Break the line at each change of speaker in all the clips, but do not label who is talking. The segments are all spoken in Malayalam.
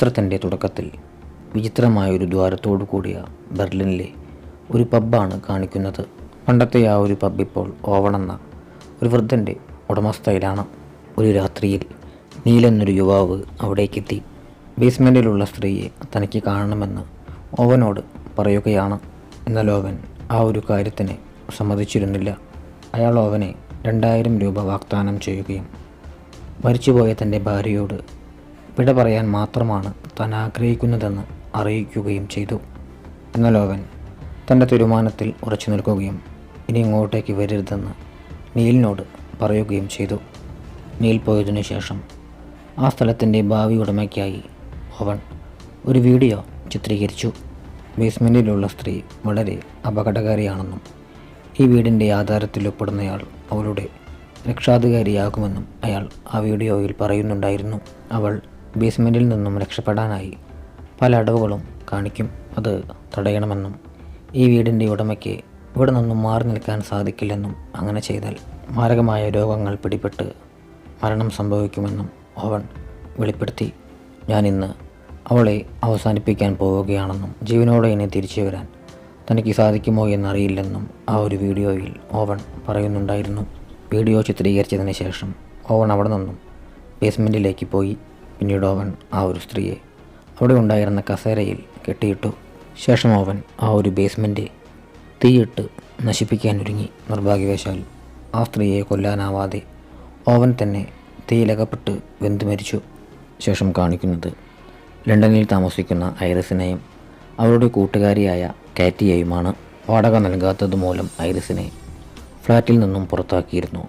ചിത്രത്തിന്റെ തുടക്കത്തിൽ വിചിത്രമായ ഒരു ദ്വാരത്തോടു കൂടിയ ബെർലിനിലെ ഒരു പബ്ബാണ് കാണിക്കുന്നത്. പണ്ടത്തെ ആ ഒരു പബ് ഇപ്പോൾ ഓവണെന്ന ഒരു വൃദ്ധന്റെ ഉടമസ്ഥയിലാണ്. ഒരു രാത്രിയിൽ നീലെന്നൊരു യുവാവ് അവിടേക്കെത്തി. ബേസ്മെന്റിലുള്ള സ്ത്രീയെ തനിക്ക് കാണണമെന്ന് ഓവനോട് പറയുകയാണ്. എന്നാൽ ഓവൻ ആ ഒരു കാര്യത്തിന് സമ്മതിച്ചിരുന്നില്ല. അയാൾ ഓവനെ രണ്ടായിരം രൂപ വാഗ്ദാനം ചെയ്യുകയും മരിച്ചുപോയ തന്റെ ഭാര്യയോട് വിട പറയാൻ മാത്രമാണ് താൻ ആഗ്രഹിക്കുന്നതെന്ന് അറിയിക്കുകയും ചെയ്തു. എന്നാൽ അവൻ തന്റെ തീരുമാനത്തിൽ ഉറച്ചു നിൽക്കുകയും ഇനി ഇങ്ങോട്ടേക്ക് വരരുതെന്ന് നീലിനോട് പറയുകയും ചെയ്തു. നീൽ പോയതിനു ശേഷം ആ സ്ഥലത്തിന്റെ ഭാവി ഉടമയ്ക്കായി അവൻ ഒരു വീഡിയോ ചിത്രീകരിച്ചു. ബേസ്മെന്റിലുള്ള സ്ത്രീ വളരെ അപകടകാരിയാണെന്നും ഈ വീടിന്റെ ആധാരത്തിൽ ഒപ്പിടുന്നയാൾ അവളുടെ രക്ഷാധികാരിയാകുമെന്നും അയാൾ ആ വീഡിയോയിൽ പറയുന്നുണ്ടായിരുന്നു. അവൾ ബേസ്മെന്റിൽ നിന്നും രക്ഷപ്പെടാനായി പല അടവുകളും കാണിക്കും. അത് തടയണമെന്നും ഈ വീടിന്റെ ഉടമയ്ക്ക് ഇവിടെ നിന്നും മാറി നിൽക്കാൻ സാധിക്കില്ലെന്നും അങ്ങനെ ചെയ്താൽ മാരകമായ രോഗങ്ങൾ പിടിപെട്ട് മരണം സംഭവിക്കുമെന്നും അവൻ വെളിപ്പെടുത്തി. ഞാനിന്ന് അവളെ അവസാനിപ്പിക്കാൻ പോവുകയാണെന്നും ജീവനോടെ ഇനി തിരിച്ചു വരാൻ തനിക്ക് സാധിക്കുമോ എന്നറിയില്ലെന്നും ആ ഒരു വീഡിയോയിൽ ഓവൻ പറയുന്നുണ്ടായിരുന്നു. വീഡിയോ ചിത്രീകരിച്ചതിന് ശേഷം ഓവൻ അവിടെ നിന്നും ബേസ്മെന്റിലേക്ക് പോയി. പിന്നീട് അവൻ ആ ഒരു സ്ത്രീയെ അവിടെ ഉണ്ടായിരുന്ന കസേരയിൽ കെട്ടിയിട്ടു. ശേഷം അവൻ ആ ഒരു ബേസ്മെന്റ് തീയിട്ട് നശിപ്പിക്കാൻ ഒരുങ്ങി നിർഭാഗ്യവശാൽ. ആ സ്ത്രീയെ കൊല്ലാനാവാതെ ഓവൻ തന്നെ തീയിലകപ്പെട്ട് വെന്തു മരിച്ചു. ശേഷം കാണിക്കുന്നത് ലണ്ടനിൽ താമസിക്കുന്ന ഐറിസിനെയും അവരുടെ കൂട്ടുകാരിയായ കാറ്റിയെയുമാണ്. വാടക നൽകാത്തത് മൂലം ഐറിസിനെ ഫ്ലാറ്റിൽ നിന്നും പുറത്താക്കിയിരുന്നു.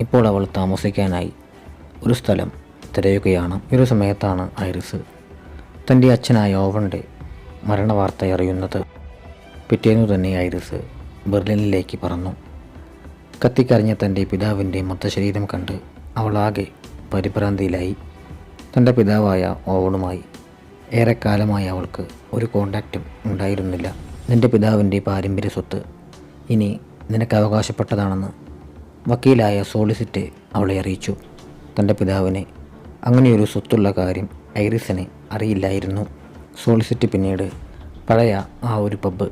ഇപ്പോൾ അവൾ താമസിക്കാനായി ഒരു സ്ഥലം തിരയുകയാണ് ഈ ഒരു സമയത്താണ് ഐറിസ് തന്റെ അച്ഛനായ ഓവന്റെ മരണവാർത്ത അറിയുന്നത്. പിറ്റേന്നു തന്നെ ഐറിസ് ബെർലിനിലേക്ക് പറന്നു. കത്തിക്കരഞ്ഞ തന്റെ പിതാവിന്റെ മൃതശരീരം കണ്ട് അവളാകെ പരിഭ്രാന്തിയിലായി. തന്റെ പിതാവായ ഓവണുമായി ഏറെക്കാലമായി അവൾക്ക് ഒരു കോണ്ടാക്റ്റും ഉണ്ടായിരുന്നില്ല. നിന്റെ പിതാവിന്റെ പാരമ്പര്യ സ്വത്ത് ഇനി നിനക്ക് അവകാശപ്പെട്ടതാണെന്ന് വക്കീലായ സോളിസിറ്റ് അവളെ അറിയിച്ചു. തന്റെ പിതാവിനെ അങ്ങനെയൊരു സ്വത്തുള്ള കാര്യം ഐറിസിനെ അറിയില്ലായിരുന്നു. സോളിസിറ്റ് പിന്നീട് പഴയ ആ ഒരു പബ്ബ്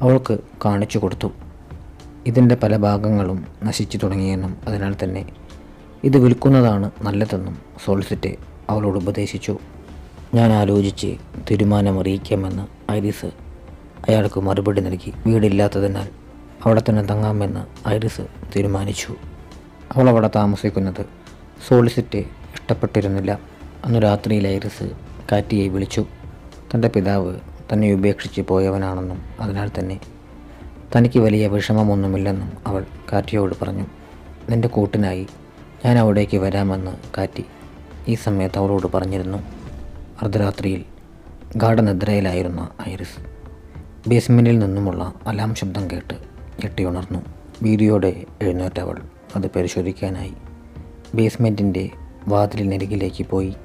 അവൾക്ക് കാണിച്ചു കൊടുത്തു. ഇതിന്റെ പല ഭാഗങ്ങളും നശിച്ചു തുടങ്ങിയെന്നും അതിനാൽ തന്നെ ഇത് വിൽക്കുന്നതാണ് നല്ലതെന്നും സോളിസിറ്റ് അവളോട് ഉപദേശിച്ചു. ഞാൻ ആലോചിച്ച് തീരുമാനമറിയിക്കാമെന്ന് ഐറിസ് അയാൾക്ക് മറുപടി നൽകി. വീടില്ലാത്തതിനാൽ അവിടെ തന്നെ തങ്ങാമെന്ന് ഐറിസ് തീരുമാനിച്ചു. അവൾ താമസിക്കുന്നത് സോളിസിറ്റ് ഇഷ്ടപ്പെട്ടിരുന്നില്ല. അന്ന് രാത്രിയിൽ ഐറിസ് കാറ്റിയെ വിളിച്ചു. തന്റെ പിതാവ് തന്നെ ഉപേക്ഷിച്ച് പോയവനാണെന്നും അതിനാൽ തന്നെ. തനിക്ക് വലിയ വിഷമമൊന്നുമില്ലെന്നും അവൾ കാറ്റിയോട് പറഞ്ഞു. നിന്റെ കൂട്ടിനായി ഞാൻ അവിടേക്ക് വരാമെന്ന് കാറ്റി ഈ സമയത്ത് അവളോട് പറഞ്ഞിരുന്നു. അർദ്ധരാത്രിയിൽ ഗാഠനിദ്രയിലായിരുന്ന ഐറിസ് ബേസ്മെന്റിൽ നിന്നുമുള്ള അലാം ശബ്ദം കേട്ട് ഞെട്ടിയുണർന്നു. വീതിയോടെ എഴുന്നേറ്റവൾ അത് പരിശോധിക്കാനായി ബേസ്മെന്റിന്റെ വാതിലിനരികിലേക്ക് പോയി.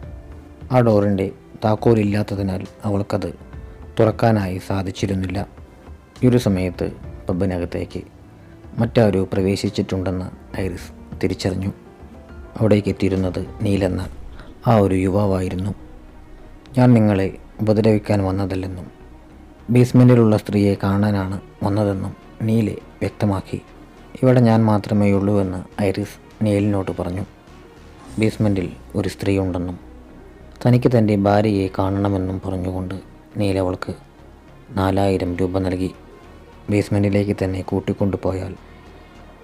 ആ ഡോറിന്റെ താക്കോലില്ലാത്തതിനാൽ അവൾക്കത് തുറക്കാനായി സാധിച്ചിരുന്നില്ല. ഈ ഒരു സമയത്ത് പബ്ബിനകത്തേക്ക് മറ്റാരോ പ്രവേശിച്ചിട്ടുണ്ടെന്ന് ഐറിസ് തിരിച്ചറിഞ്ഞു. അവിടേക്ക് എത്തിയിരുന്നത് നീലെന്ന ആ ഒരു യുവാവായിരുന്നു. ഞാൻ നിങ്ങളെ ഉപദ്രവിക്കാൻ വന്നതല്ലെന്നും ബേസ്മെന്റിലുള്ള സ്ത്രീയെ കാണാനാണ് വന്നതെന്നും നീലെ വ്യക്തമാക്കി. ഇവിടെ ഞാൻ മാത്രമേ ഉള്ളൂ എന്ന് ഐറിസ് നീലിനോട് പറഞ്ഞു. ബേസ്മെന്റിൽ ഒരു സ്ത്രീ ഉണ്ടെന്നും തനിക്ക് തന്റെ ഭാര്യയെ കാണണമെന്നും പറഞ്ഞുകൊണ്ട് നീലവൾക്ക് നാലായിരം രൂപ നൽകി. ബേസ്മെന്റിലേക്ക് തന്നെ കൂട്ടിക്കൊണ്ടുപോയാൽ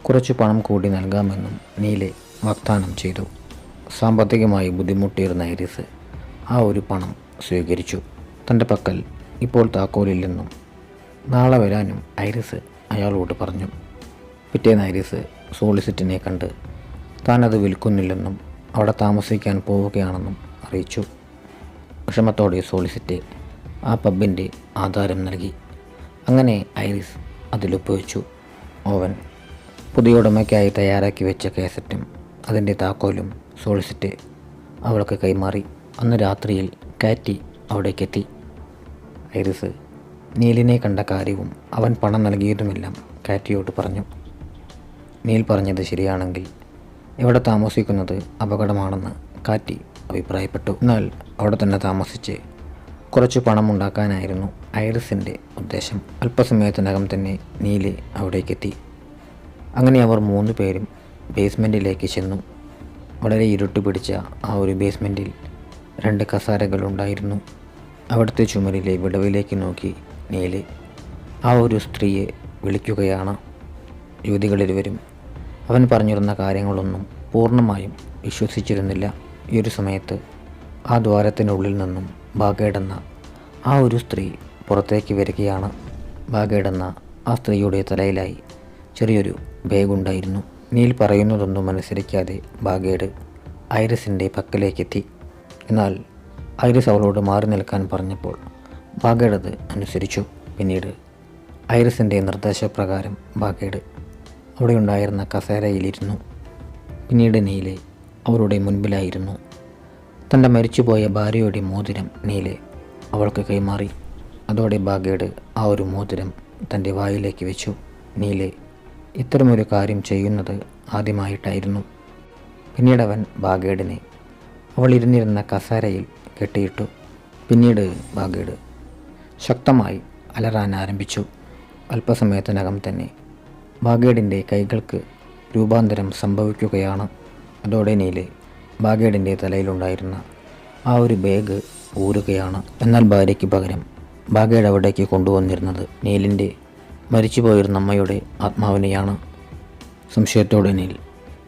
കുറച്ച് പണം കൂടി നൽകാമെന്നും നീലെ വാഗ്ദാനം ചെയ്തു. സാമ്പത്തികമായി ബുദ്ധിമുട്ടിയിരുന്ന ഐറിസ് ആ ഒരു പണം സ്വീകരിച്ചു. തന്റെ പക്കൽ ഇപ്പോൾ താക്കോലില്ലെന്നും നാളെ വരാനും ഐറിസ് അയാളോട് പറഞ്ഞു. പിറ്റേന്ന് ഐറിസ് സോളിസിറ്റിനെ കണ്ട് താനത് വിൽക്കുന്നില്ലെന്നും അവിടെ താമസിക്കാൻ പോവുകയാണെന്നും അറിയിച്ചു. വിഷമത്തോടെ സോളിസിറ്റ് ആ പബ്ബിന്റെ ആധാരം നൽകി. അങ്ങനെ ഐറിസ് അതിലൊപ്പുവെച്ചു ഓവൻ പുതിയ ഉടമയ്ക്കായി തയ്യാറാക്കി വെച്ച കേസറ്റും അതിന്റെ താക്കോലും സോളിസിറ്റ് അവൾക്ക് കൈമാറി. അന്ന് രാത്രിയിൽ കാറ്റി അവിടേക്കെത്തി. ഐറിസ് നീലിനെ കണ്ട കാര്യവും അവൻ പണം നൽകിയതുമെല്ലാം കാറ്റിയോട് പറഞ്ഞു. നീൽ പറഞ്ഞത് ശരിയാണെങ്കിൽ ഇവിടെ താമസിക്കുന്നത് അപകടമാണെന്ന് കാറ്റി അഭിപ്രായപ്പെട്ടു. എന്നാൽ അവിടെ തന്നെ താമസിച്ച് കുറച്ച് പണം ഉണ്ടാക്കാനായിരുന്നു ഐറിസിന്റെ ഉദ്ദേശം. അല്പസമയത്തിനകം തന്നെ നീൽ അവിടേക്കെത്തി. അങ്ങനെ അവർ മൂന്ന് പേരും ബേസ്മെന്റിലേക്ക് ചെന്നു. വളരെ ഇരുട്ട് പിടിച്ച ആ ഒരു ബേസ്മെന്റിൽ രണ്ട് കസാരകളുണ്ടായിരുന്നു അവിടുത്തെ ചുമരിലെ വിടവിലേക്ക് നോക്കി നീൽ. ആ ഒരു സ്ത്രീയെ വിളിക്കുകയാണ്. യുവതികളിരുവരും അവൻ പറഞ്ഞിരുന്ന കാര്യങ്ങളൊന്നും പൂർണമായും വിശ്വസിച്ചിരുന്നില്ല. ഈ ഒരു സമയത്ത് ആ ദ്വാരത്തിനുള്ളിൽ നിന്നും ബാഗേടെന്ന ആ ഒരു സ്ത്രീ പുറത്തേക്ക് വരികയാണ്. ബാഗേടെന്ന ആ സ്ത്രീയുടെ തലയിലായി ചെറിയൊരു ബാഗുണ്ടായിരുന്നു. നീൽ പറയുന്നതൊന്നും അനുസരിക്കാതെ ബാഗേഡ് ഐറിസിന്റെ പക്കലേക്കെത്തി. എന്നാൽ ഐറിസ് അവളോട് മാറി നിൽക്കാൻ പറഞ്ഞപ്പോൾ ബാഗേഡ് അത് അനുസരിച്ചു. പിന്നീട് ഐറിസിന്റെ നിർദ്ദേശപ്രകാരം ബാഗേഡ് അവിടെയുണ്ടായിരുന്ന കസേരയിലിരുന്നു. പിന്നീട് നീലെ അവരുടെ മുൻപിലായിരുന്നു. തന്റെ മരിച്ചുപോയ ഭാര്യയുടെ മോതിരം നീലെ അവൾക്ക് കൈമാറി. അതോടെ ബാഗേഡ് ആ ഒരു മോതിരം തന്റെ വായിലേക്ക് വെച്ചു. നീലെ ഇത്തരമൊരു കാര്യം ചെയ്യുന്നത് ആദ്യമായിട്ടായിരുന്നു. പിന്നീട് അവൻ ബാഗേഡിനെ അവൾ ഇരുന്നിരുന്ന കസേരയിൽ കെട്ടിയിട്ടു. പിന്നീട് ബാഗേഡ് ശക്തമായി അലറാൻ ആരംഭിച്ചു. അല്പസമയത്തിനകം തന്നെ ബാഗേഡിന്റെ കൈകൾക്ക് രൂപാന്തരം സംഭവിക്കുകയാണ്. അതോടെ നീൽ ബാഗേഡിന്റെ തലയിലുണ്ടായിരുന്ന ആ ഒരു ബാഗ് ഊരുകയാണ്. എന്നാൽ ഭാര്യയ്ക്ക് പകരം ബാഗേഡ് അവിടേക്ക് കൊണ്ടുവന്നിരുന്നത് നീലിന്റെ മരിച്ചുപോയിരുന്ന അമ്മയുടെ ആത്മാവിനെയാണ്. സംശയത്തോടെ നീൽ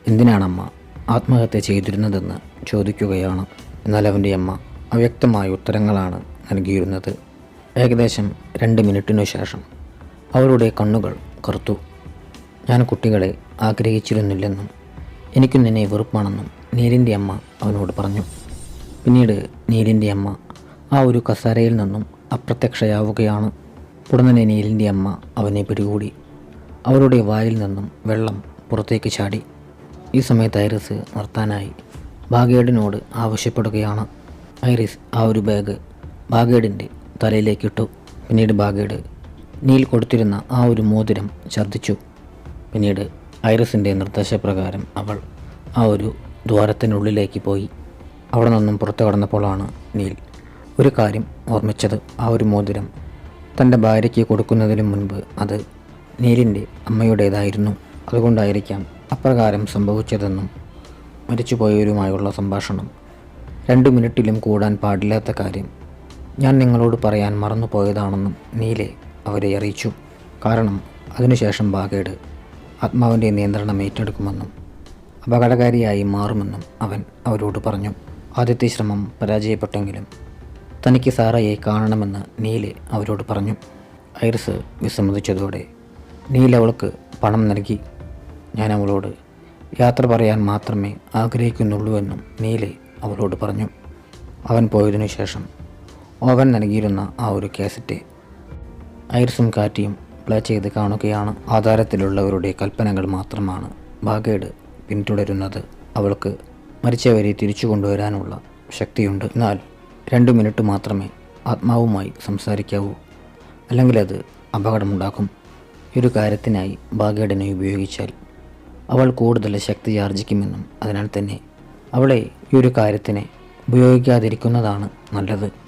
എന്തിനാണമ്മ ആത്മഹത്യ ചെയ്തിരുന്നതെന്ന് ചോദിക്കുകയാണ്? എന്നാൽ അവന്റെ അമ്മ അവ്യക്തമായ ഉത്തരങ്ങളാണ് നൽകിയിരുന്നത്. ഏകദേശം രണ്ട് മിനിറ്റിനു ശേഷം അവരുടെ കണ്ണുകൾ കറുത്തു. ഞാൻ കുട്ടികളെ ആഗ്രഹിച്ചിരുന്നില്ലെന്നും എനിക്കും നിന്നെ വെറുപ്പാണെന്നും നീലിന്റെ അമ്മ അവനോട് പറഞ്ഞു. പിന്നീട് നീലിന്റെ അമ്മ ആ ഒരു കസാരയിൽ നിന്നും അപ്രത്യക്ഷയാവുകയാണ്. ഉടനെ നീലിന്റെ അമ്മ അവനെ പിടികൂടി. അവരുടെ വായിൽ നിന്നും വെള്ളം പുറത്തേക്ക് ചാടി. ഈ സമയത്ത് ഐറിസ് നിർത്താനായി ബാഗേഡിനോട് ആവശ്യപ്പെടുകയാണ്. ഐറിസ് ആ ഒരു ബാഗ് ബാഗേഡിന്റെ തലയിലേക്കിട്ടു പിന്നീട് ബാഗേഡ് നീൽ കൊടുത്തിരുന്ന ആ ഒരു മോതിരം ഛർദ്ദിച്ചു. പിന്നീട് ഐറിസിന്റെ നിർദ്ദേശപ്രകാരം അവൾ ആ ഒരു ദ്വാരത്തിനുള്ളിലേക്ക് പോയി. അവിടെ നിന്നും പുറത്തു കടന്നപ്പോഴാണ് നീൽ ഒരു കാര്യം ഓർമ്മിച്ചത്. ആ ഒരു മോതിരം തന്റെ ഭാര്യയ്ക്ക് കൊടുക്കുന്നതിന് മുൻപ് അത് നീലിന്റെ അമ്മയുടേതായിരുന്നു. അതുകൊണ്ടായിരിക്കാം അപ്രകാരം സംഭവിച്ചതെന്നും മരിച്ചുപോയവരുമായുള്ള സംഭാഷണം. രണ്ട് മിനിറ്റിലും കൂടാൻ പാടില്ലാത്ത കാര്യം ഞാൻ നിങ്ങളോട് പറയാൻ മറന്നുപോയതാണെന്നും നീലെ അവരെ അറിയിച്ചു. കാരണം അതിനുശേഷം ബാഗേഡ് ആത്മാവിന്റെ നിയന്ത്രണം ഏറ്റെടുക്കുമെന്നും അപകടകാരിയായി മാറുമെന്നും അവൻ അവരോട് പറഞ്ഞു. ആദ്യത്തെ ശ്രമം പരാജയപ്പെട്ടെങ്കിലും തനിക്ക് സാറയെ കാണണമെന്ന് നീൽ അവരോട് പറഞ്ഞു. ഐറിസ് വിസമ്മതിച്ചതോടെ നീൽ അവൾക്ക് പണം നൽകി. ഞാൻ അവളോട് യാത്ര പറയാൻ മാത്രമേ ആഗ്രഹിക്കുന്നുള്ളൂ എന്നും നീൽ അവളോട് പറഞ്ഞു. അവൻ പോയതിനു ശേഷം ഓവൻ നൽകിയിരുന്ന ആ ഒരു കാസറ്റ് ഐറിസും കാറ്റിയും പ്ലേ ചെയ്ത് കാണുകയാണ്. ആധാരത്തിലുള്ളവരുടെ കൽപ്പനകൾ മാത്രമാണ് ബാഗേഡ് പിന്തുടരുന്നത്. അവൾക്ക് മരിച്ചവരെ തിരിച്ചു കൊണ്ടുവരാനുള്ള ശക്തിയുണ്ട്. എന്നാൽ രണ്ട് മിനിറ്റ് മാത്രമേ ആത്മാവുമായി സംസാരിക്കാവൂ. അല്ലെങ്കിൽ അത് അപകടമുണ്ടാക്കും. ഒരു കാര്യത്തിനായി ബാഗേഡിനെ ഉപയോഗിച്ചാൽ അവൾ കൂടുതൽ ശക്തി ആർജിക്കുമെന്നും അതിനാൽ തന്നെ അവളെ ഈ ഒരു കാര്യത്തിന് ഉപയോഗിക്കാതിരിക്കുന്നതാണ് നല്ലത്.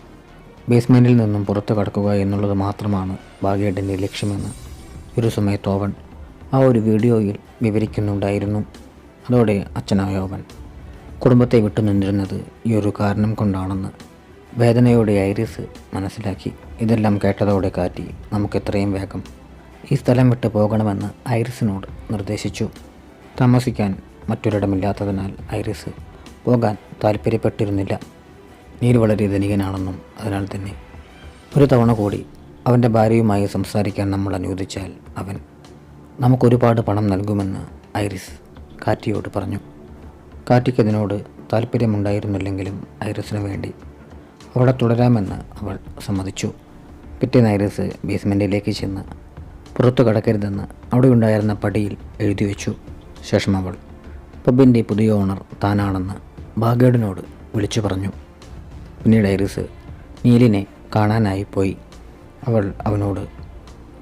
ബേസ്മെന്റിൽ നിന്നും പുറത്തു കടക്കുക എന്നുള്ളത് മാത്രമാണ് ഭാഗ്യേട്ടന്റെ ലക്ഷ്യമെന്ന് ഒരു സമയത്ത് ഓവൻ ആ ഒരു വീഡിയോയിൽ വിവരിക്കുന്നുണ്ടായിരുന്നു. അതോടെ അച്ഛനായ ഓവൻ കുടുംബത്തെ വിട്ടു നിന്നിരുന്നത് ഈ ഒരു കാരണം കൊണ്ടാണെന്ന് വേദനയോടെ ഐറിസ് മനസ്സിലാക്കി. ഇതെല്ലാം കേട്ടതോടെ കാറ്റി നമുക്ക് എത്രയും വേഗം ഈ സ്ഥലം വിട്ട് പോകണമെന്ന് ഐറിസിനോട് നിർദ്ദേശിച്ചു. താമസിക്കാൻ മറ്റൊരിടമില്ലാത്തതിനാൽ ഐറിസ് പോകാൻ താല്പര്യപ്പെട്ടിരുന്നില്ല നീൽ വളരെ ധനികനാണെന്നും അതിനാൽ തന്നെ. ഒരു തവണ കൂടി അവന്റെ ഭാര്യയുമായി സംസാരിക്കാൻ നമ്മൾ അനുവദിച്ചാൽ അവൻ നമുക്കൊരുപാട് പണം നൽകുമെന്ന് ഐറിസ് കാറ്റിയോട് പറഞ്ഞു. കാറ്റിക്ക് അതിനോട് താല്പര്യമുണ്ടായിരുന്നില്ലെങ്കിലും ഐറിസിന് വേണ്ടി അവിടെ തുടരാമെന്ന് അവൾ സമ്മതിച്ചു. പിറ്റേന്ന് ഐറിസ് ബേസ്മെന്റിലേക്ക് ചെന്ന് പുറത്തു കടക്കരുതെന്ന് അവിടെ ഉണ്ടായിരുന്ന പടിയിൽ എഴുതി വെച്ചു. ശേഷം അവൾ പബ്ബിന്റെ പുതിയ ഓണർ താനാണെന്ന് ബാഗേഡിനോട് വിളിച്ചു പറഞ്ഞു. പിന്നീട് ഐറിസ് നീലിനെ കാണാനായി പോയി. അവൾ അവനോട്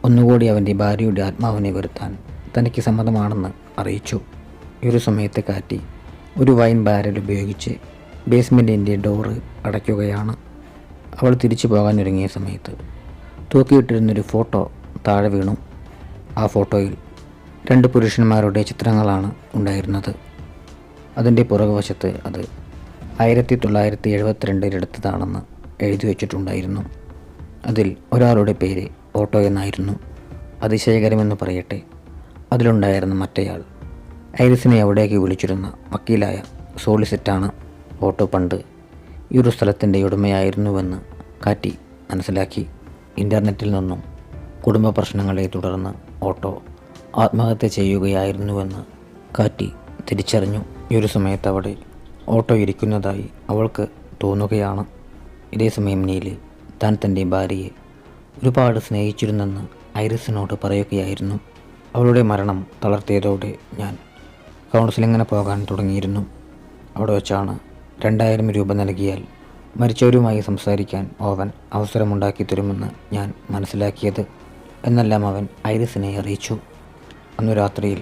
ഒന്നുകൂടി അവന്റെ ഭാര്യയുടെ ആത്മാവിനെ വരുത്താൻ തനിക്ക് സമ്മതമാണെന്ന് അറിയിച്ചു. ഈ ഒരു സമയത്ത് കാറ്റി ഒരു വൈൻ ബാരൽ ഉപയോഗിച്ച് ബേസ്മെന്റിന്റെ ഡോറ് അടയ്ക്കുകയാണ്. അവൾ തിരിച്ചു പോകാനൊരുങ്ങിയ സമയത്ത് തൂക്കിയിട്ടിരുന്നൊരു ഫോട്ടോ താഴെ വീണു. ആ ഫോട്ടോയിൽ രണ്ട് പുരുഷന്മാരുടെ ചിത്രങ്ങളാണ് ഉണ്ടായിരുന്നത്. അതിന്റെ പുറകുവശത്ത് അത് ആയിരത്തി തൊള്ളായിരത്തി എഴുപത്തിരണ്ടിലെടുത്തതാണെന്ന് എഴുതി വച്ചിട്ടുണ്ടായിരുന്നു. അതിൽ ഒരാളുടെ പേര് ഓട്ടോ എന്നായിരുന്നു. അതിശയകരമെന്ന് പറയട്ടെ. അതിലുണ്ടായിരുന്ന മറ്റേയാൾ. ഐറിസിനെ അവിടേക്ക് വിളിച്ചിരുന്ന വക്കീലായ സോളിസിറ്റാണ് ഓട്ടോ പണ്ട് ഈ ഒരു സ്ഥലത്തിന്റെ ഉടമയായിരുന്നുവെന്ന് കാറ്റി മനസ്സിലാക്കി. ഇന്റർനെറ്റിൽ നിന്നും കുടുംബ പ്രശ്നങ്ങളെ തുടർന്ന് ഓട്ടോ ആത്മഹത്യ ചെയ്യുകയായിരുന്നുവെന്ന് കാറ്റി തിരിച്ചറിഞ്ഞു. ഈ ഒരു സമയത്ത് അവിടെ ഓട്ടോ ഇരിക്കുന്നതായി അവൾക്ക് തോന്നുകയാണ്. ഇതേസമയം നീൽ താൻ തന്റെ ഭാര്യയെ ഒരുപാട് സ്നേഹിച്ചിരുന്നെന്ന് ഐറിസിനോട് പറയുകയായിരുന്നു. അവളുടെ മരണം തളർത്തിയതോടെ ഞാൻ കൗൺസിലിങ്ങിന് പോകാൻ തുടങ്ങിയിരുന്നു. അവിടെ വെച്ചാണ് രണ്ടായിരം രൂപ നൽകിയാൽ മരിച്ചവരുമായി സംസാരിക്കാൻ ഓവൻ അവസരമുണ്ടാക്കി തരുമെന്ന് ഞാൻ മനസ്സിലാക്കിയത്. എന്നെല്ലാം അവൻ ഐറിസിനെ അറിയിച്ചു. അന്നു രാത്രിയിൽ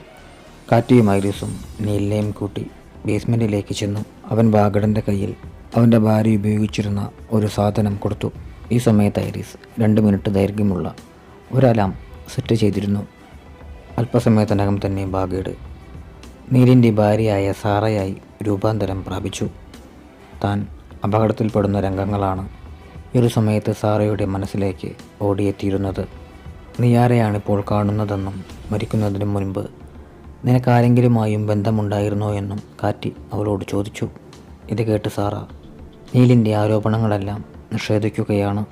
കാറ്റിയും ഐറിസും നീലിനെയും കൂട്ടി ബേസ്മെന്റിലേക്ക് ചെന്നു. അവൻ ബാഗഡന്റെ കയ്യിൽ അവന്റെ ഭാര്യ ഉപയോഗിച്ചിരുന്ന ഒരു സാധനം കൊടുത്തു. ഈ സമയത്ത് ഐറിസ് രണ്ട് മിനിറ്റ് ദൈർഘ്യമുള്ള ഒരലാം സെറ്റ് ചെയ്തിരുന്നു. അല്പസമയത്തിനകം തന്നെ ബാഗേഡ് നീലിന്റെ ഭാര്യയായ സാറയായി രൂപാന്തരം പ്രാപിച്ചു. താൻ അപകടത്തിൽപ്പെടുന്ന രംഗങ്ങളാണ് ഈ ഒരു സമയത്ത് സാറയുടെ മനസ്സിലേക്ക് ഓടിയെത്തിയിരുന്നത്. നീ കാണുന്നതെന്നും മരിക്കുന്നതിനു മുൻപ് നിനക്കാരെങ്കിലുമായും ബന്ധമുണ്ടായിരുന്നോ എന്നും കാറ്റി അവളോട് ചോദിച്ചു. ഇത് കേട്ട് സാറ നീലിന്റെ ആരോപണങ്ങളെല്ലാം നിഷേധിക്കുകയാണ്.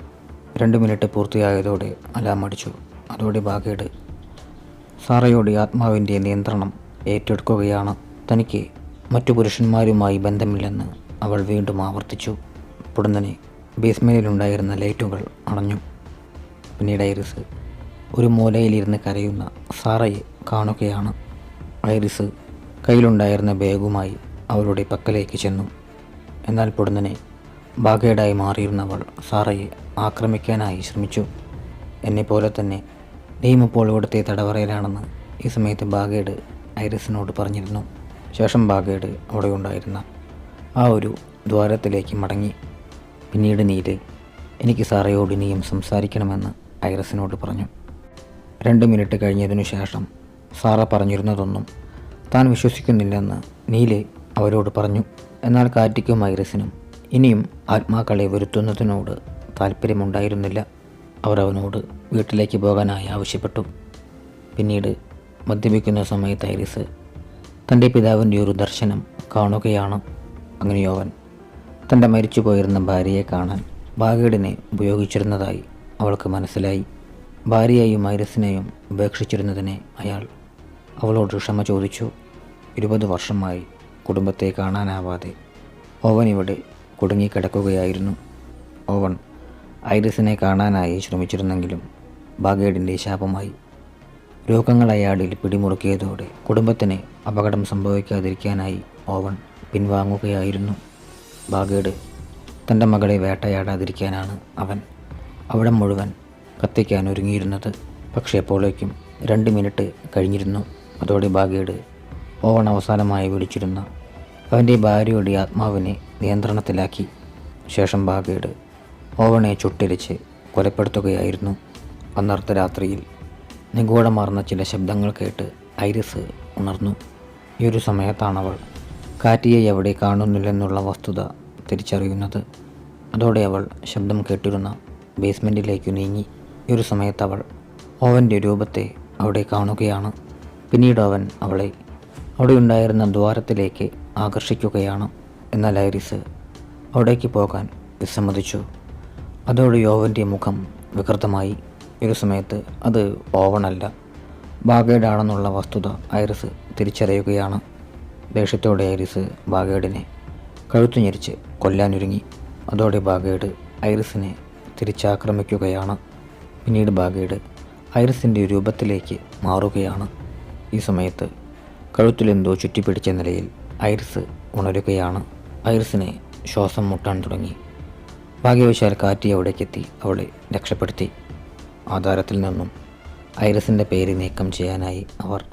രണ്ട് മിനിറ്റ് പൂർത്തിയായതോടെ അലാം അടിച്ചു. അതോടെ ബാഗേഡ് സാറയോട് ആത്മാവിന്റെ നിയന്ത്രണം ഏറ്റെടുക്കുകയാണ്. തനിക്ക് മറ്റു പുരുഷന്മാരുമായി ബന്ധമില്ലെന്ന് അവൾ വീണ്ടും ആവർത്തിച്ചു. പുടുന്നനെ ബേസ്മെന്റിലുണ്ടായിരുന്ന ലൈറ്റുകൾ അണഞ്ഞു. പിന്നീട് ഐറിസ് ഒരു മൂലയിലിരുന്ന് കരയുന്ന സാറയെ കാണുകയാണ്. ഐറിസ് കയ്യിലുണ്ടായിരുന്ന ബാഗുമായി അവളുടെ പക്കലേക്ക് ചെന്നു. എന്നാൽ പൊടുന്നനെ ബാഗേഡായി മാറിയിരുന്നവൾ സാറയെ ആക്രമിക്കാനായി ശ്രമിച്ചു. എന്നെപ്പോലെ തന്നെ ഇപ്പോൾ ഇവിടുത്തെ തടവറയിലാണെന്ന് ഈ സമയത്ത് ബാഗേഡ് ഐറിസിനോട് പറഞ്ഞിരുന്നു. ശേഷം ബാഗേഡ് അവിടെ ഉണ്ടായിരുന്ന ആ ഒരു ദ്വാരത്തിലേക്ക് മടങ്ങി. പിന്നീട് നീരെ എനിക്ക് സാറയോട് ഇനിയും സംസാരിക്കണമെന്ന് ഐറിസിനോട് പറഞ്ഞു. രണ്ട് മിനിറ്റ് കഴിഞ്ഞതിനു ശേഷം സാറ പറഞ്ഞിരുന്നതൊന്നും താൻ വിശ്വസിക്കുന്നില്ലെന്ന് നീലെ അവരോട് പറഞ്ഞു. എന്നാൽ കാറ്റിക്കും ഐറിസിനും ഇനിയും ആത്മാക്കളെ വരുത്തുന്നതിനോട് താല്പര്യമുണ്ടായിരുന്നില്ല അവർ അവനോട് വീട്ടിലേക്ക് പോകാനായി ആവശ്യപ്പെട്ടു. പിന്നീട് മദ്യപിക്കുന്ന സമയത്ത് ഐറിസ് തന്റെ പിതാവിന്റെ ഒരു ദർശനം കാണുകയാണ്. അങ്ങനെയോ അവൻ തന്റെ മരിച്ചു പോയിരുന്ന ഭാര്യയെ കാണാൻ ബാഗേഡിനെ ഉപയോഗിച്ചിരുന്നതായി അവൾക്ക് മനസ്സിലായി. ഭാര്യയെയും ഐറിസിനെയും ഉപേക്ഷിച്ചിരുന്നതിനെ അയാൾ അവളോട് ക്ഷമ ചോദിച്ചു. ഇരുപത് വർഷമായി കുടുംബത്തെ കാണാനാവാതെ ഓവൻ ഇവിടെ കുടുങ്ങിക്കിടക്കുകയായിരുന്നു. ഓവൻ ഐറിസിനെ കാണാനായി ശ്രമിച്ചിരുന്നെങ്കിലും ബാഗേഡിന്റെ ശാപമായി. രോഗങ്ങൾ അയാളിൽ പിടിമുറുക്കിയതോടെ കുടുംബത്തിന് അപകടം സംഭവിക്കാതിരിക്കാനായി ഓവൻ പിൻവാങ്ങുകയായിരുന്നു. ബാഗേഡ് തന്റെ മകളെ വേട്ടയാടാതിരിക്കാനാണ് അവൻ അവിടെ മുഴുവൻ കത്തിക്കാൻ ഒരുങ്ങിയിരുന്നത്. പക്ഷേ അപ്പോഴേക്കും രണ്ട് മിനിറ്റ് കഴിഞ്ഞിരുന്നു. അതോടെ ബാഗേഡ് ഓവൺ അവസാനമായി വിളിച്ചിരുന്ന അവന്റെ ഭാര്യയുടെ ആത്മാവിനെ നിയന്ത്രണത്തിലാക്കി. ശേഷം ബാഗേഡ് ഓവണെ ചുട്ടിരിച്ച് കൊലപ്പെടുത്തുകയായിരുന്നു. അന്നർത്ത രാത്രിയിൽ നിഗൂഢമാർന്ന ചില ശബ്ദങ്ങൾ കേട്ട് ഐറിസ് ഉണർന്നു. ഈ ഒരു സമയത്താണവൾ കാറ്റിയെ എവിടെ കാണുന്നില്ലെന്നുള്ള വസ്തുത തിരിച്ചറിയുന്നത്. അതോടെ അവൾ ശബ്ദം കേട്ടിരുന്ന ബേസ്മെന്റിലേക്ക് നീങ്ങി. ഈ ഒരു സമയത്ത് അവൾ ഓവന്റെ രൂപത്തെ അവിടെ കാണുകയാണ്. പിന്നീട് അവൻ അവളെ അവിടെ ഉണ്ടായിരുന്ന ദ്വാരത്തിലേക്ക് ആകർഷിക്കുകയാണ് എന്നാൽ ഐറിസ് അവിടേക്ക് പോകാൻ വിസമ്മതിച്ചു. അതോടെ യോവന്റെ മുഖം വികൃതമായി. ഒരു സമയത്ത് അത് ഓവണല്ല. ബാഗേഡാണെന്നുള്ള വസ്തുത ഐറിസ് തിരിച്ചറിയുകയാണ്. ദേഷ്യത്തോടെ ഐറിസ് ബാഗേഡിനെ കഴുത്തു ഞെരിച്ച് കൊല്ലാനൊരുങ്ങി. അതോടെ ബാഗേഡ് ഐറിസിനെ തിരിച്ചാക്രമിക്കുകയാണ്. പിന്നീട് ബാഗേഡ് ഐറിസിന്റെ രൂപത്തിലേക്ക് മാറുകയാണ്. ഈ സമയത്ത് കഴുത്തിലെന്തോ ചുറ്റിപ്പിടിച്ച നിലയിൽ ഐറിസ് ഉണരുകയാണ്. ഐറിസിനെ ശ്വാസം മുട്ടാൻ തുടങ്ങി. ഭാഗ്യവശാൽ കാറ്റി അവിടേക്കെത്തി അവളെ രക്ഷപ്പെടുത്തി. ആധാരത്തിൽ നിന്നും ഐറിസിന്റെ പേര് നീക്കം ചെയ്യാനായി അവർ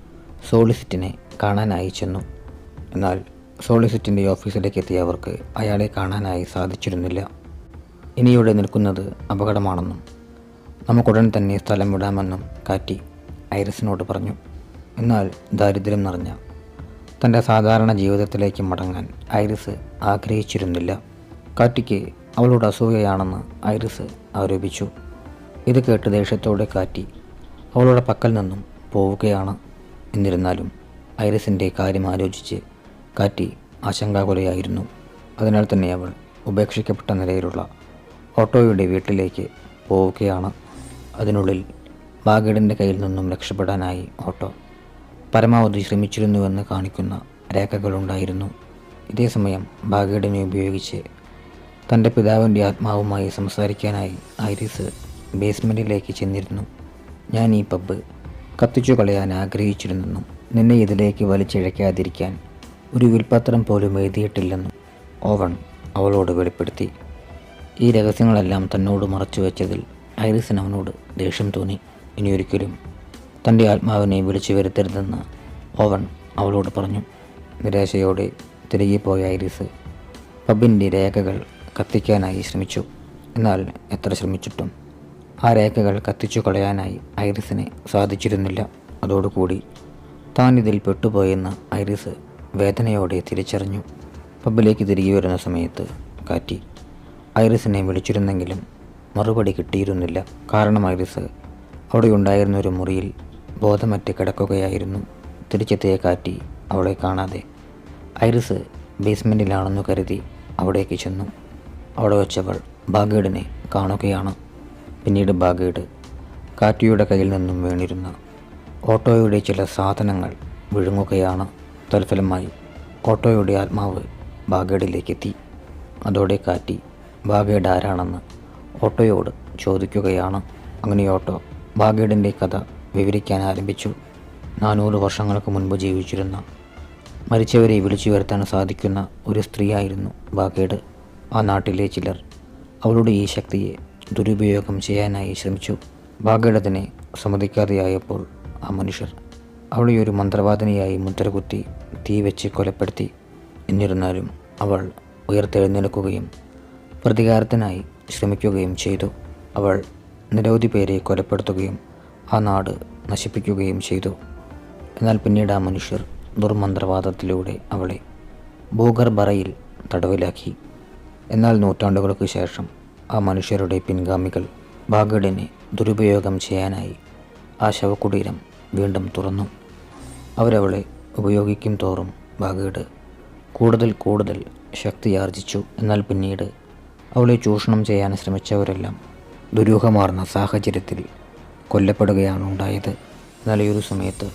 സോളിസിറ്റിനെ കാണാനായി ചെന്നു. എന്നാൽ സോളിസിറ്റിന്റെ ഓഫീസിലേക്ക് എത്തിയ അവർക്ക് അയാളെ കാണാനായി സാധിച്ചിരുന്നില്ല. ഇനിയോടെ നിൽക്കുന്നത് അപകടമാണെന്നും നമുക്കുടൻ തന്നെ സ്ഥലം വിടാമെന്നും കാറ്റി ഐറിസിനോട് പറഞ്ഞു. എന്നാൽ ദാരിദ്ര്യം നിറഞ്ഞ തന്റെ സാധാരണ ജീവിതത്തിലേക്ക് മടങ്ങാൻ ഐറിസ് ആഗ്രഹിച്ചിരുന്നില്ല. കാറ്റിക്ക് അവളുടെ അസൂയയാണെന്ന് ഐറിസ് ആരോപിച്ചു. ഇത് കേട്ട് ദേഷ്യത്തോടെ കാറ്റി അവളുടെ പക്കൽ നിന്നും പോവുകയാണ്. എന്നിരുന്നാലും ഐറിസിന്റെ കാര്യം ആലോചിച്ച് കാറ്റി ആശങ്കാകുലയായിരുന്നു. അതിനാൽ തന്നെ അവൾ ഉപേക്ഷിക്കപ്പെട്ട നിലയിലുള്ള ഓട്ടോയുടെ വീട്ടിലേക്ക് പോവുകയാണ്. അതിനുള്ളിൽ ബാഗേഡിന്റെ കയ്യിൽ നിന്നും രക്ഷപ്പെടാനായി ഓട്ടോ പരമാവധി ശ്രമിച്ചിരുന്നുവെന്ന് കാണിക്കുന്ന രേഖകളുണ്ടായിരുന്നു. ഇതേസമയം ഭാഗ്യടനെ ഉപയോഗിച്ച് തന്റെ പിതാവിന്റെ ആത്മാവുമായി സംസാരിക്കാനായി ഐറിസ് ബേസ്മെന്റിലേക്ക് ചെന്നിരുന്നു. ഞാൻ ഈ പബ്ബ് കത്തിച്ചു കളയാൻ ആഗ്രഹിച്ചിരുന്നെന്നും നിന്നെ ഇതിലേക്ക് വലിച്ചിഴക്കാതിരിക്കാൻ ഒരു വിൽപത്രം പോലും എഴുതിയിട്ടില്ലെന്നും ഓവൺ അവളോട് വെളിപ്പെടുത്തി. ഈ രഹസ്യങ്ങളെല്ലാം തന്നോട് മറച്ചു വെച്ചതിൽ ഐറിസിന് അവനോട് ദേഷ്യം തോന്നി. ഇനിയൊരിക്കലും തന്റെ ആത്മാവിനെ വിളിച്ചു വരുത്തരുതെന്ന് ഓവൻ അവളോട് പറഞ്ഞു. നിരാശയോടെ തിരികെ പോയ ഐറിസ് പബിന്റെ രേഖകൾ കത്തിക്കാനായി ശ്രമിച്ചു. എന്നാൽ എത്ര ശ്രമിച്ചിട്ടും ആ രേഖകൾ കത്തിച്ചു കളയാനായി ഐറിസിന് സാധിച്ചിരുന്നില്ല. അതോടുകൂടി താൻ ഇതിൽ പെട്ടുപോയെന്ന് ഐറിസ് വേദനയോടെ തിരിച്ചറിഞ്ഞു. പബ്ബിലേക്ക് തിരികെ വരുന്ന സമയത്ത് കാറ്റി. ഐറിസിനെ വിളിച്ചിരുന്നെങ്കിലും മറുപടി കിട്ടിയിരുന്നില്ല. കാരണം ഐറിസ് അവിടെ ഉണ്ടായിരുന്ന ഒരു മുറിയിൽ ബോധമറ്റ് കിടക്കുകയായിരുന്നു. തിരിച്ചെത്തിയ കാറ്റി അവളെ കാണാതെ. ഐറിസ് ബേസ്മെന്റിലാണെന്നു കരുതി അവിടേക്ക് ചെന്നു. അവിടെ വെച്ചവൾ ബാഗേഡിനെ കാണുകയാണ്. പിന്നീട് ബാഗേഡ് കാറ്റിയുടെ കയ്യിൽ നിന്നും വീണിരുന്ന. ഓട്ടോയുടെ ചില സാധനങ്ങൾ വിഴുങ്ങുകയാണ്. തൽഫലമായി ഓട്ടോയുടെ ആത്മാവ് ബാഗേഡിലേക്കെത്തി. അതോടെ കാറ്റി ബാഗേഡ് ആരാണെന്ന് ഓട്ടോയോട് ചോദിക്കുകയാണ്. അങ്ങനെ ഓട്ടോ ബാഗേഡിന്റെ കഥ വിവരിക്കാൻ ആരംഭിച്ചു. നാനൂറ് വർഷങ്ങൾക്ക് മുൻപ് ജീവിച്ചിരുന്ന മരിച്ചവരെ വിളിച്ചു വരുത്താൻ സാധിക്കുന്ന ഒരു സ്ത്രീയായിരുന്നു ബാഗേഡ് ആ നാട്ടിലെ ചിലർ അവളുടെ ഈ ശക്തിയെ ദുരുപയോഗം ചെയ്യാനായി ശ്രമിച്ചു. ബാഗേടത്തിനെ സമ്മതിക്കാതെയായപ്പോൾ ആ മനുഷ്യർ അവളെ ഒരു മന്ത്രവാദിനിയായി മുദ്രകുത്തി തീ വെച്ച് കൊലപ്പെടുത്തി. എന്നിരുന്നാലും അവൾ ഉയർത്തെഴുന്നേൽക്കുകയും പ്രതികാരത്തിനായി ശ്രമിക്കുകയും ചെയ്തു. അവൾ നിരവധി പേരെ കൊലപ്പെടുത്തുകയും ആ നാട് നശിപ്പിക്കുകയും ചെയ്തു. എന്നാൽ പിന്നീട് ആ മനുഷ്യർ ദുർമന്ത്രവാദത്തിലൂടെ അവളെ ഭൂഗർഭറയിൽ തടവിലാക്കി. എന്നാൽ നൂറ്റാണ്ടുകൾക്ക് ശേഷം ആ മനുഷ്യരുടെ പിൻഗാമികൾ ബാഗഡിനെ ദുരുപയോഗം ചെയ്യാനായി ആ ശവകുടീരം വീണ്ടും തുറന്നു. അവരവളെ ഉപയോഗിക്കും തോറും ബാഗേഡ് കൂടുതൽ കൂടുതൽ ശക്തിയാർജിച്ചു എന്നാൽ പിന്നീട് അവളെ ചൂഷണം ചെയ്യാൻ ശ്രമിച്ചവരെല്ലാം ദുരൂഹമാർന്ന സാഹചര്യത്തിൽ കൊല്ലപ്പെടുകയാണ് ഉണ്ടായത്. എന്നാൽ ഈ ഒരു സമയത്ത്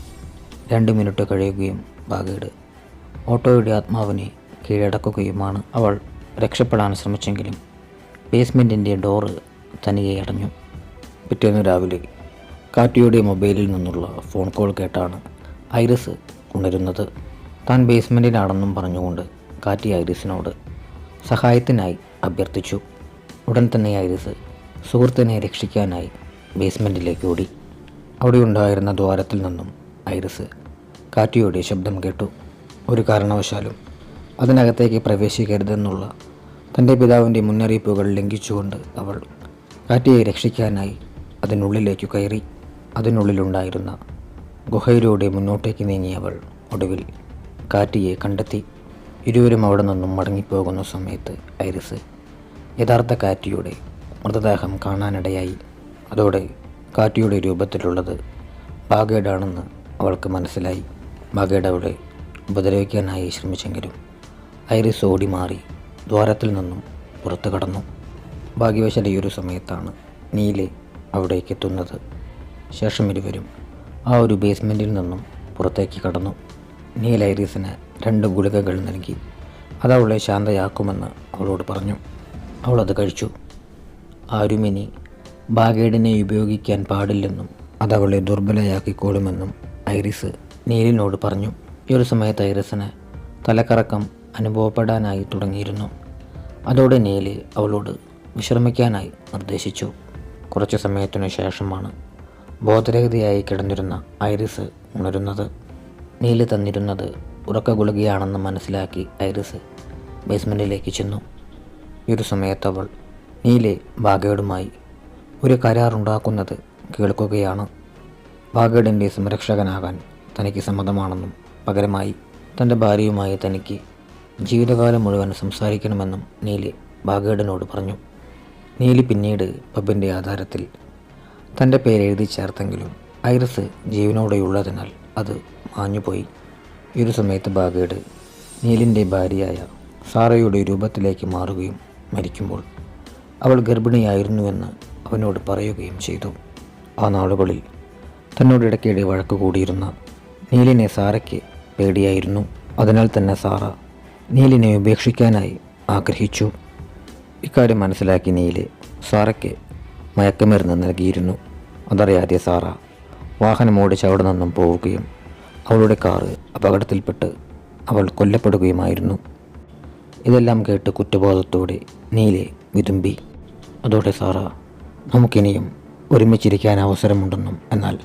രണ്ട് മിനിറ്റ് കഴിയുകയും ബാഗേഡ് ഓട്ടോയുടെ ആത്മാവിനെ കീഴടക്കുകയുമാണ് അവൾ രക്ഷപ്പെടാൻ ശ്രമിച്ചെങ്കിലും ബേസ്മെന്റിന്റെ ഡോറ് തനിയെ അടഞ്ഞു. പിറ്റേന്ന് രാവിലെ കാറ്റിയുടെ മൊബൈലിൽ നിന്നുള്ള ഫോൺ കോൾ കേട്ടാണ് ഐറിസ് ഉണരുന്നത്. താൻ ബേസ്മെന്റിലാണെന്നും പറഞ്ഞുകൊണ്ട് കാറ്റി ഐറിസിനോട് സഹായത്തിനായി അഭ്യർത്ഥിച്ചു. ഉടൻ തന്നെ ഐറിസ് സുഹൃത്തിനെ രക്ഷിക്കാനായി ബേസ്മെന്റിലേക്ക് ഓടി അവിടെ ഉണ്ടായിരുന്ന ദ്വാരത്തിൽ നിന്നും ഐറിസ് കാറ്റിയോടെ ശബ്ദം കേട്ടു. ഒരു കാരണവശാലും അതിനകത്തേക്ക് പ്രവേശിക്കരുതെന്നുള്ള തന്റെ പിതാവിന്റെ മുന്നറിയിപ്പുകൾ ലംഘിച്ചുകൊണ്ട് അവൾ കാറ്റിയെ രക്ഷിക്കാനായി അതിനുള്ളിലേക്ക് കയറി. അതിനുള്ളിലുണ്ടായിരുന്ന ഗുഹയിലൂടെ മുന്നോട്ടേക്ക് നീങ്ങി അവൾ ഒടുവിൽ കാറ്റിയെ കണ്ടെത്തി. ഇരുവരും അവിടെ നിന്നും മടങ്ങിപ്പോകുന്ന സമയത്ത് ഐറിസ് യഥാർത്ഥ കാറ്റിയുടെ മൃതദേഹം കാണാനിടയായി. അതോടെ കാറ്റിയുടെ രൂപത്തിലുള്ളത് ബാഗേഡാണെന്ന് അവൾക്ക് മനസ്സിലായി. ബാഗേഡ് അവളെ ഉപദ്രവിക്കാനായി ശ്രമിച്ചെങ്കിലും ഐറിസ് ഓടി മാറി ദ്വാരത്തിൽ നിന്നും പുറത്തു കടന്നു. ഭാഗ്യവശാൽ ഈ ഒരു സമയത്താണ് നീലെ അവിടേക്ക് എത്തുന്നത്. ശേഷം ഇരുവരും ആ ഒരു ബേസ്മെന്റിൽ നിന്നും പുറത്തേക്ക് കടന്നു. നീൽ ഐറിസിന് രണ്ട് ഗുളികകൾ നൽകി. അതവളെ ശാന്തയാക്കുമെന്ന് അവളോട് പറഞ്ഞു. അവളത് കഴിച്ചു. ആരുമിനി ബാഗേഡിനെ ഉപയോഗിക്കാൻ പാടില്ലെന്നും അതവളെ ദുർബലയാക്കിക്കോളുമെന്നും ഐറിസ് നീലിനോട് പറഞ്ഞു. ഈ ഒരു സമയത്ത് ഐറിസിന് തലക്കറക്കം അനുഭവപ്പെടാനായി തുടങ്ങിയിരുന്നു. അതോടെ നീൽ അവളോട് വിശ്രമിക്കാനായി നിർദ്ദേശിച്ചു. കുറച്ചു സമയത്തിനു ശേഷമാണ് ബോധരഹിതയായി കിടന്നിരുന്ന ഐറിസ് ഉണരുന്നത്. നീൽ തന്നിരുന്നത് ഉറക്ക ഗുളികയാണെന്ന് മനസ്സിലാക്കി ഐറിസ് ബേസ്മെന്റിലേക്ക് ചെന്നു. ഈ ഒരു സമയത്ത് അവൾ നീലെ ബാഗേഡുമായി ഒരു കരാറുണ്ടാക്കുന്നത് കേൾക്കുകയാണ്. ബാഗേഡിന്റെ സംരക്ഷകനാകാൻ തനിക്ക് സമ്മതമാണെന്നും പകരമായി തന്റെ ഭാര്യയുമായി തനിക്ക് ജീവിതകാലം മുഴുവൻ സംസാരിക്കണമെന്നും നീലി ബാഗേഡിനോട് പറഞ്ഞു. നീലി പിന്നീട് പബിന്റെ ആധാരത്തിൽ തന്റെ പേര് എഴുതി ചേർത്തെങ്കിലും ഐറിസ് ജീവനോടെയുള്ളതിനാൽ അത് മാഞ്ഞുപോയി. ഈ ഒരു സമയത്ത് ബാഗേഡ് നീലിന്റെ ഭാര്യയായ സാറയുടെ രൂപത്തിലേക്ക് മാറുകയും മരിക്കുമ്പോൾ അവൾ ഗർഭിണിയായിരുന്നുവെന്ന് അവനോട് പറയുകയും ചെയ്തു. ആ നാളുകളിൽ തന്നോട് ഇടയ്ക്കിടെ വഴക്ക് കൂടിയിരുന്ന നീലിനെ സാറയ്ക്ക് പേടിയായിരുന്നു. അതിനാൽ തന്നെ സാറ നീലിനെ ഉപേക്ഷിക്കാനായി ആഗ്രഹിച്ചു. ഇക്കാര്യം മനസ്സിലാക്കി നീൽ സാറയ്ക്ക് മയക്കുമരുന്ന് നൽകിയിരുന്നു. അതറിയാതെ സാറ വാഹനം ഓടിച്ച് അവിടെ നിന്നും പോവുകയും അവളുടെ കാറ് അപകടത്തിൽപ്പെട്ട് അവൾ കൊല്ലപ്പെടുകയുമായിരുന്നു. ഇതെല്ലാം കേട്ട് കുറ്റബോധത്തോടെ നീലെ വിതുമ്പി. അതോടെ സാറ നമുക്കിനിയും ഒരുമിച്ചിരിക്കാൻ അവസരമുണ്ടെന്നും എന്നാൽ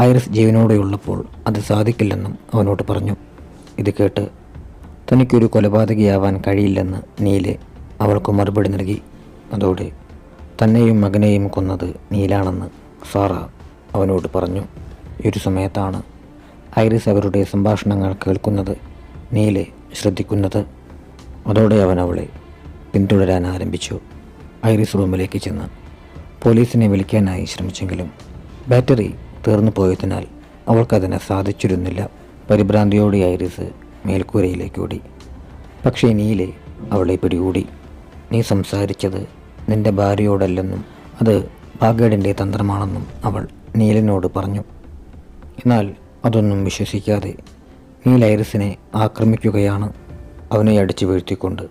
ഐറിസ് ജീവനോടെയുള്ളപ്പോൾ അത് സാധിക്കില്ലെന്നും അവനോട് പറഞ്ഞു. ഇത് കേട്ട് തനിക്കൊരു കൊലപാതകിയാവാൻ കഴിയില്ലെന്ന് നീൽ അവൾക്ക് മറുപടി നൽകി. അതോടെ തന്നെയും മകനെയും കൊന്നത് നീലാണെന്ന് സാറ അവനോട് പറഞ്ഞു. ഈ ഒരു സമയത്താണ് ഐറിസ് അവരുടെ സംഭാഷണങ്ങൾ കേൾക്കുന്നത് നീൽ ശ്രദ്ധിക്കുന്നത്. അതോടെ അവൻ അവളെ പിന്തുടരാൻ ആരംഭിച്ചു. ഐറിസ് റൂമിലേക്ക് ചെന്ന് പോലീസിനെ വിളിക്കാനായി ശ്രമിച്ചെങ്കിലും ബാറ്ററി തീർന്നു പോയതിനാൽ അവൾക്കതിനെ സാധിച്ചിരുന്നില്ല. പരിഭ്രാന്തിയോടെ ഐറിസ് മേൽക്കൂരയിലേക്ക് ഓടി. പക്ഷേ നീലെ അവളെ പിടികൂടി. നീ സംസാരിച്ചത് നിന്റെ ഭാര്യയോടല്ലെന്നും അത് ബാഗേഡിന്റെ തന്ത്രമാണെന്നും അവൾ നീലിനോട് പറഞ്ഞു. എന്നാൽ അതൊന്നും വിശ്വസിക്കാതെ നീൽ ഐറിസിനെ ആക്രമിക്കുകയാണ് അവനെ അടിച്ചു വീഴ്ത്തിക്കൊണ്ട്.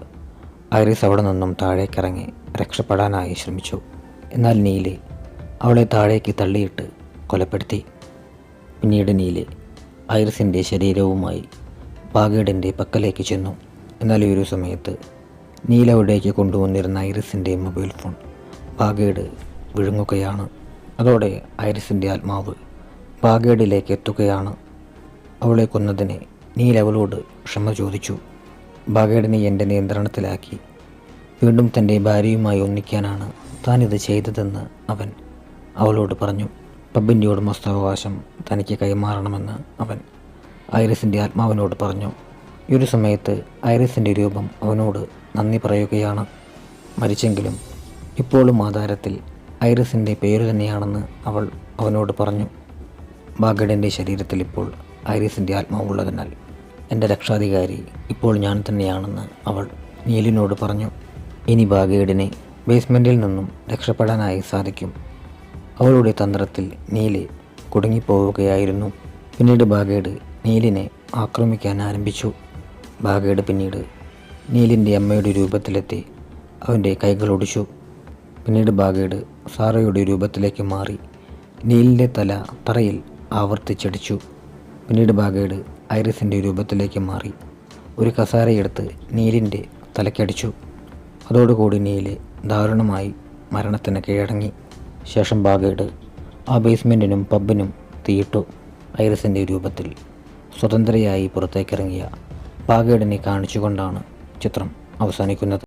ഐറിസ് അവിടെ നിന്നും താഴേക്കിറങ്ങി രക്ഷപ്പെടാനായി ശ്രമിച്ചു. എന്നാൽ നീൽ അവളെ താഴേക്ക് തള്ളിയിട്ട് കൊലപ്പെടുത്തി. പിന്നീട് നീൽ ഐറിസിന്റെ ശരീരവുമായി ബാഗേഡിന്റെ പക്കലേക്ക് ചെന്നു. എന്നാൽ ഈ ഒരു സമയത്ത് നീല അവിടേക്ക് കൊണ്ടുവന്നിരുന്ന ഐറിസിന്റെ മൊബൈൽ ഫോൺ ബാഗേഡ് വിഴുങ്ങുകയാണ്. അതോടെ ഐറിസിന്റെ ആത്മാവ് ബാഗേഡിലേക്ക് എത്തുകയാണ്. അവളെ കൊന്നതിന് നീല അവളോട് ക്ഷമ ചോദിച്ചു. ബാഗേഡിനെ എന്റെ നിയന്ത്രണത്തിലാക്കി വീണ്ടും തന്റെ ഭാര്യയുമായി ഒന്നിക്കാനാണ് താനിത് ചെയ്തതെന്ന് അവൻ അവളോട് പറഞ്ഞു. പബ്ബിന്റെ ഉടമസ്ഥാവകാശം തനിക്ക് കൈമാറണമെന്ന് അവൻ ഐറിസിന്റെ ആത്മാവിനോട് പറഞ്ഞു. ഈ ഒരു സമയത്ത് ഐറിസിന്റെ രൂപം അവനോട് നന്ദി പറയുകയാണ്. മരിച്ചെങ്കിലും ഇപ്പോഴും ആധാരത്തിൽ ഐറിസിന്റെ പേര് തന്നെയാണെന്ന് അവൾ അവനോട് പറഞ്ഞു. ബാഗഡിന്റെ ശരീരത്തിൽ ഇപ്പോൾ ഐറിസിന്റെ ആത്മാവുള്ളതിനാൽ എന്റെ രക്ഷാധികാരി ഇപ്പോൾ ഞാൻ തന്നെയാണെന്ന് അവൾ നീലിനോട് പറഞ്ഞു. ഇനി ബാഗേഡിനെ ബേസ്മെന്റിൽ നിന്നും രക്ഷപ്പെടാനായി സാധിക്കും. അവളുടെ തന്ത്രത്തിൽ നീൽ കുടുങ്ങിപ്പോവുകയായിരുന്നു. പിന്നീട് ബാഗേഡ് നീലിനെ ആക്രമിക്കാൻ ആരംഭിച്ചു. ബാഗേഡ് പിന്നീട് നീലിന്റെ അമ്മയുടെ രൂപത്തിലെത്തി അവന്റെ കൈകൾ ഒടിച്ചു. പിന്നീട് ബാഗേഡ് സാറയുടെ രൂപത്തിലേക്ക് മാറി നീലിന്റെ തല തറയിൽ ആവർത്തിച്ചടിച്ചു. പിന്നീട് ബാഗേഡ് ഐറിസിന്റെ രൂപത്തിലേക്ക് മാറി ഒരു കസാരയെടുത്ത് നീലിന്റെ തലക്കടിച്ചു അതോടുകൂടി നീൽ ദാരുണമായി മരണത്തിന് കീഴടങ്ങി. ശേഷം ബാഗേഡ് ആ ബേസ്മെന്റിനും പബ്ബിനും തീയിട്ടു ഐറിസിന്റെ രൂപത്തിൽ സ്വതന്ത്രയായി പുറത്തേക്കിറങ്ങിയ ബാഗേഡിനെ കാണിച്ചുകൊണ്ടാണ് ചിത്രം അവസാനിക്കുന്നത്.